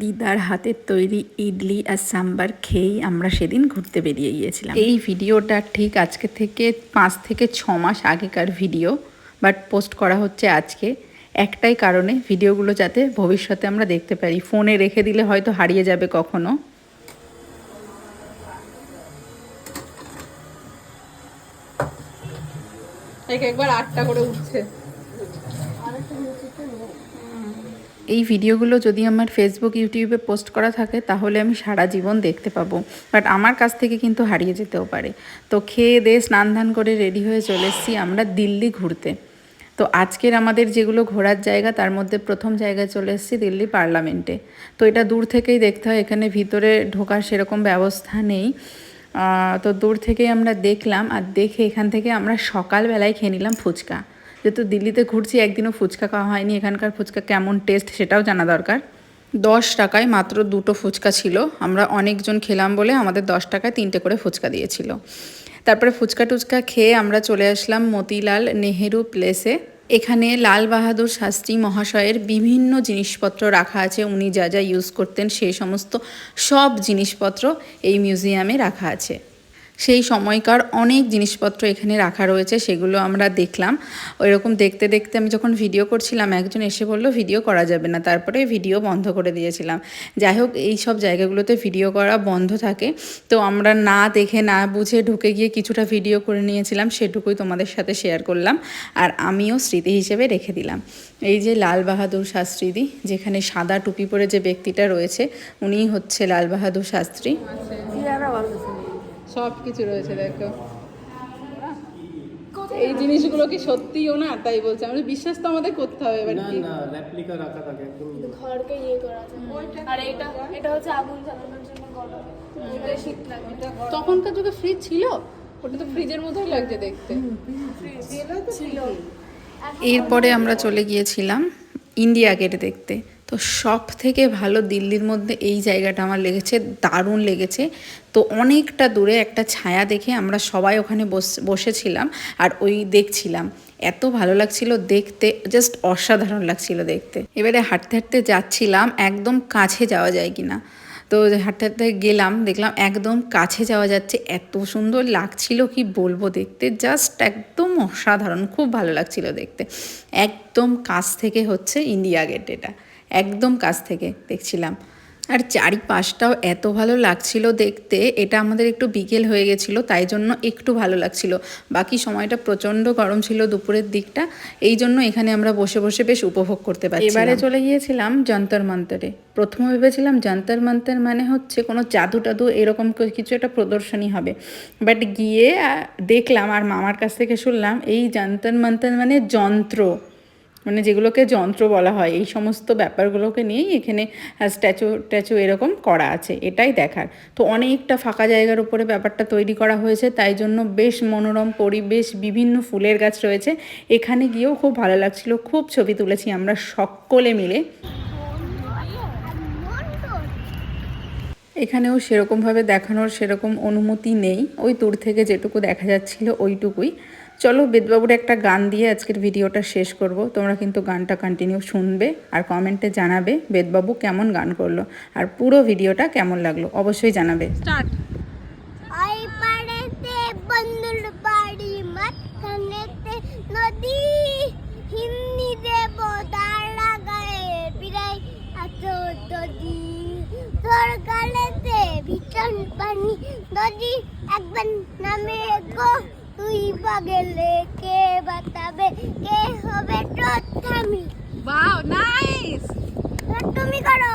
দিদার হাতের তৈরি ইডলি আর সাম্বার খেয়েই আমরা সেদিন ঘুরতে বেরিয়ে গিয়েছিলাম। এই ভিডিওটা ঠিক আজকে থেকে পাঁচ থেকে ছ মাস আগেকার ভিডিও বাট পোস্ট করা হচ্ছে আজকে। একটাই কারণে ভিডিওগুলো যাতে ভবিষ্যতে আমরা দেখতে পারি। ফোনে রেখে দিলে হয়তো হারিয়ে যাবে কখনো। এক একবার আটটা করে উঠছে। এই ভিডিওগুলো যদি আমার ফেসবুক ইউটিউবে পোস্ট করা থাকে, তাহলে আমি সারা জীবন দেখতে পাবো। বাট আমার কাছ থেকে কিন্তু হারিয়ে যেতেও পারে। তো খেয়ে দিয়ে স্নান ধান করে রেডি হয়ে চলে এসেছি আমরা দিল্লি ঘুরতে। তো আজকের আমাদের যেগুলো ঘোরার জায়গা, তার মধ্যে প্রথম জায়গায় চলে এসেছি দিল্লি পার্লামেন্টে। তো এটা দূর থেকেই দেখতে হয়, এখানে ভিতরে ঢোকার সেরকম ব্যবস্থা নেই। তো দূর থেকেই আমরা দেখলাম, আর দেখে এখান থেকে আমরা সকালবেলায় খেয়ে নিলাম ফুচকা। যেহেতু দিল্লিতে ঘুরছি, একদিনও ফুচকা খাওয়া হয়নি। এখানকার ফুচকা কেমন টেস্ট সেটাও জানা দরকার। দশ টাকায় মাত্র দুটো ফুচকা ছিল। আমরা অনেকজন খেলাম বলে আমাদের দশ টাকায় তিনটে করে ফুচকা দিয়েছিল। তারপরে ফুচকা টুচকা খেয়ে আমরা চলে আসলাম মতিলাল নেহেরু প্লেসে এখানে লাল বাহাদুর শাস্ত্রী মহাশয়ের বিভিন্ন জিনিসপত্র রাখা আছে। উনি যা যা ইউজ করতেন সেই সমস্ত সব জিনিসপত্র এই মিউজিয়ামে রাখা আছে। সেই সময়কার অনেক জিনিসপত্র এখানে রাখা রয়েছে, সেগুলো আমরা দেখলাম। ওইরকম দেখতে দেখতে আমি যখন ভিডিও করছিলাম, একজন এসে বলল, ভিডিও করা যাবে না। তারপরে ভিডিও বন্ধ করে দিয়েছিলাম। যাই হোক, এই সব জায়গাগুলোতে ভিডিও করা বন্ধ থাকে। তো আমরা না দেখে, না বুঝে ঢুকে গিয়ে কিছুটা ভিডিও করে নিয়েছিলাম, সেটুকুই তোমাদের সাথে শেয়ার করলাম। আর আমিও স্মৃতি হিসেবে রেখে দিলাম। এই যে লাল বাহাদুর শাস্ত্রীদি, যেখানে সাদা টুপি পরে যে ব্যক্তিটা রয়েছে, উনিই হচ্ছে লাল বাহাদুর শাস্ত্রী। সব কিছু রয়েছে দেখো। এই জিনিসগুলো কি সত্যিও না? তাই বলছে। আমরা বিশ্বাস তো আমাদের করতে হবে এবার না না রেপ্লিকা রাখা থাকে একদম। ঘরকে ইয়ে করা আছে আর এটা এটা হচ্ছে আগুন জ্বালানোর জন্য গরম এটা শীত লাগে। তখনকার যুগে ফ্রিজ ছিল? ওটা তো ফ্রিজের মতোই লাগছে দেখতে। ছিল। এরপরে আমরা চলে গিয়েছিলাম ইন্ডিয়া গেট দেখতে। তো সব থেকে ভালো দিল্লির মধ্যে এই জায়গাটা আমার লেগেছে, দারুণ লেগেছে। তো অনেকটা দূরে একটা ছায়া দেখে আমরা সবাই ওখানে বস- বসেছিলাম আর ওই দেখছিলাম। এত ভালো লাগছিল দেখতে জাস্ট অসাধারণ লাগছিল দেখতে। এবারে হাঁটতে হাঁটতে যাচ্ছিলাম, একদম কাছে যাওয়া যায় কিনা। তো হাঁটতে হাঁটতে গেলাম, দেখলাম একদম কাছে যাওয়া যাচ্ছে। এত সুন্দর লাগছিল কি বলব দেখতে জাস্ট একদম অসাধারণ, খুব ভালো লাগছিল দেখতে। একদম কাছ থেকে হচ্ছে ইন্ডিয়া গেট এটা। একদম কাছ থেকে দেখছিলাম। আর চারিপাশটাও এত ভালো লাগছিল দেখতে, এটা আমাদের একটু বিকেল হয়ে গেছিল, তাই জন্য একটু ভালো লাগছিল। বাকি সময়টা প্রচণ্ড গরম ছিল দুপুরের দিকটা, এই জন্য এখানে আমরা বসে বসে বেশ উপভোগ করতে পারি এবারে চলে গিয়েছিলাম যন্তর মন্তরে। প্রথমে ভেবেছিলাম যন্তর মন্তর মানে হচ্ছে কোনো জাদু টাদু এরকম কিছু একটা প্রদর্শনী হবে। বাট গিয়ে দেখলাম আর মামার কাছ থেকে শুনলাম, এই যন্তর মন্তর মানে যন্ত্র। মানে যেগুলোকে যন্ত্র বলা হয়, এই সমস্ত ব্যাপারগুলোকে নিয়েই এখানে স্ট্যাচু, ট্যাচু এরকম করা আছে, এটাই দেখার। তো অনেকটা ফাঁকা জায়গার উপরে ব্যাপারটা তৈরি করা হয়েছে, তাই জন্য বেশ মনোরম পরিবেশ, বিভিন্ন ফুলের গাছ রয়েছে। এখানে গিয়েও খুব ভালো লাগছিল, খুব ছবি তুলেছি আমরা সকলে মিলে। এখানেও সেরকমভাবে দেখানোর সেরকম অনুমতি নেই, ওই দূর থেকে যেটুকু দেখা যাচ্ছিল ওইটুকুই। চলো বেদবাবুর একটা গান দিয়ে আজকের ভিডিওটা শেষ করব। তোমরা কিন্তু গানটা কন্টিনিউ শুনবে আর কমেন্টে জানাবে বেদবাবু কেমন গান করল আর পুরো ভিডিওটা কেমন লাগল অবশ্যই জানাবে। স্টার্ট বন্ধুর বাড়ি মাঝখানেতে নদী। হিন্দি দেব তারা গায়ে আছো ভীষণ পানি। নদী একবার নামে গো। তুই বা গেলে কে বাতাবে? কে হবে প্রথমী বাহ নাইস তুমি করো।